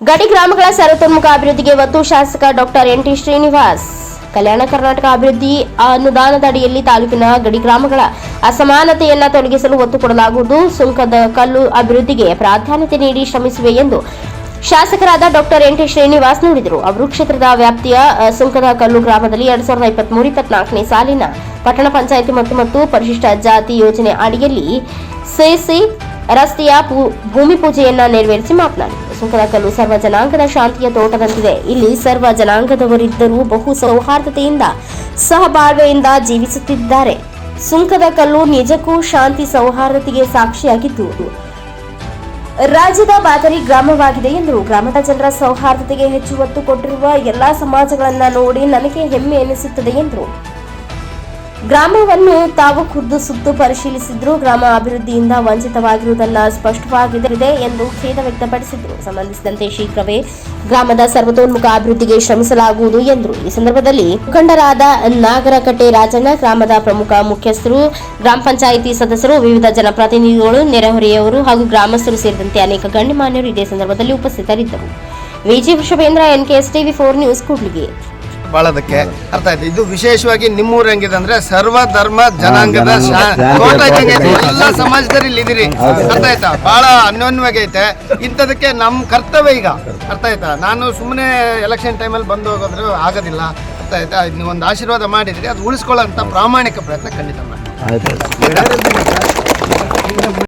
ಗಡಿ ಗ್ರಾಮಗಳ ಸರ್ವತೋನ್ಮುಖ ಅಭಿವೃದ್ಧಿಗೆ ಒತ್ತು ಶಾಸಕ doctor N T Srinivas. Kalyana Karnataka ಅಭಿವೃದ್ಧಿ ಅನುದಾನದ ಅಡಿಯಲ್ಲಿ ತಾಲೂಕಿನ ಗಡಿ ಗ್ರಾಮಗಳ ಅಸಮಾನತೆಯನ್ನ ತೊಲಗಿಸಲು ಒತ್ತು ಕೊಡಲಾಗುವುದು. ಸುಂಕದ ಕಲ್ಲು ಅಭಿವೃದ್ಧಿಗೆ ಪ್ರಾಧಾನ್ಯತೆ ನೀಡಿ ಶ್ರಮಿಸುವೆ ಎಂದು ಶಾಸಕರಾದ ಡಾಕ್ಟರ್ ಎನ್ ಟಿ ಶ್ರೀನಿವಾಸ್ ನುಡಿದರು. ಅವರು ಕ್ಷೇತ್ರದ ವ್ಯಾಪ್ತಿಯ ಸುಂಕದ ಕಲ್ಲು ಗ್ರಾಮದಲ್ಲಿ ಎರಡ್ ಸಾವಿರದ ಇಪ್ಪತ್ಮೂರು ಇಪ್ಪತ್ನಾಲ್ಕನೇ ಸಾಲಿನ ಪಟ್ಟಣ ಪಂಚಾಯಿತಿ ಮತ್ತು ಮತ್ತು ಪರಿಶಿಷ್ಟ ಜಾತಿ ಯೋಜನೆ ಅಡಿಯಲ್ಲಿ ಸೇಸಿ ರಸ್ತೆಯ ಭೂಮಿ ಪೂಜೆಯನ್ನ ನೆರವೇರಿಸಿ ಮಾತನಾಡಿದರು. ಸುಂಕದ ಕಲ್ಲು ಸರ್ವ ಜನಾಂಗದ ಶಾಂತಿಯ ತೋಟದಂತಿದೆ. ಇಲ್ಲಿ ಸರ್ವ ಜನಾಂಗದವರಿದ್ದರೂ ಬಹು ಸೌಹಾರ್ದತೆಯಿಂದ, ಸಹಬಾಳ್ವೆಯಿಂದ ಜೀವಿಸುತ್ತಿದ್ದಾರೆ. ಸುಂಕದ ಕಲ್ಲು ನಿಜಕ್ಕೂ ಶಾಂತಿ ಸೌಹಾರ್ದತೆಗೆ ಸಾಕ್ಷಿಯಾಗಿದ್ದು ರಾಜ್ಯದ ಬಾತರಿ ಗ್ರಾಮವಾಗಿದೆ ಎಂದರು. ಗ್ರಾಮದ ಜನರ ಸೌಹಾರ್ದತೆಗೆ ಹೆಚ್ಚು ಒತ್ತು ಕೊಟ್ಟಿರುವ ಎಲ್ಲಾ ಸಮಾಜಗಳನ್ನ ನೋಡಿ ನನಗೆ ಹೆಮ್ಮೆ ಎನಿಸುತ್ತದೆ ಎಂದರು. ಗ್ರಾಮವನ್ನು ತಾವು ಖುದ್ದು ಸುತ್ತು ಪರಿಶೀಲಿಸಿದ್ರು ಗ್ರಾಮ ಅಭಿವೃದ್ಧಿಯಿಂದ ವಂಚಿತವಾಗಿರುವುದಲ್ಲ ಸ್ಪಷ್ಟವಾಗಿದೆ ಎಂದು ಖೇದ ವ್ಯಕ್ತಪಡಿಸಿದರು. ಸಂಬಂಧಿಸಿದಂತೆ ಶೀಘ್ರವೇ ಗ್ರಾಮದ ಸರ್ವತೋನ್ಮುಖ ಅಭಿವೃದ್ಧಿಗೆ ಶ್ರಮಿಸಲಾಗುವುದು ಎಂದರು. ಈ ಸಂದರ್ಭದಲ್ಲಿ ಮುಖಂಡರಾದ ನಾಗರಕಟ್ಟೆ ರಾಜಣ್ಣ, ಗ್ರಾಮದ ಪ್ರಮುಖ ಮುಖ್ಯಸ್ಥರು, ಗ್ರಾಮ ಪಂಚಾಯಿತಿ ಸದಸ್ಯರು, ವಿವಿಧ ಜನಪ್ರತಿನಿಧಿಗಳು ನೆರೆಹೊರೆಯವರು ಹಾಗೂ ಗ್ರಾಮಸ್ಥರು ಸೇರಿದಂತೆ ಅನೇಕ ಗಣ್ಯಮಾನ್ಯರು ಇದೇ ಸಂದರ್ಭದಲ್ಲಿ ಉಪಸ್ಥಿತರಿದ್ದರು. Viji Vrishabhendra NKS TV four news, Kudligi. ಬಾಳೋದಕ್ಕೆ ಅರ್ಥ ಆಯ್ತು. ಇದು ವಿಶೇಷವಾಗಿ ನಿಮ್ಮೂರು ಹೆಂಗಿದೆ ಅಂದ್ರೆ ಸರ್ವ ಧರ್ಮ ಜನಾಂಗದ ಶಾ- ತೋಟ ಇದ್ದಂಗೆ ಐತೆ. ಎಲ್ಲ ಸಮಾಜದಲ್ಲಿ ಇಲ್ಲಿ ಇದೀರಿ ಅರ್ಥ ಆಯ್ತಾ? ಬಹಳ ಅನ್ಯೋನ್ಯವಾಗಿ ಐತೆ. ಇಂಥದಕ್ಕೆ ನಮ್ಮ ಕರ್ತವ್ಯ ಈಗ. ಅರ್ಥ ಆಯ್ತಾ? ನಾನು ಸುಮ್ಮನೆ ಎಲೆಕ್ಷನ್ ಟೈಮಲ್ಲಿ ಬಂದು ಹೋಗೋದ್ರೆ ಆಗೋದಿಲ್ಲ. ಅರ್ಥ ಆಯ್ತಾ? ನೀವು ಒಂದು ಆಶೀರ್ವಾದ ಮಾಡಿದ್ರಿ ಅದು ಉಳಿಸ್ಕೊಳ್ಳೋ ಪ್ರಾಮಾಣಿಕ ಪ್ರಯತ್ನ ಖಂಡಿತ ಮಾಡಿ.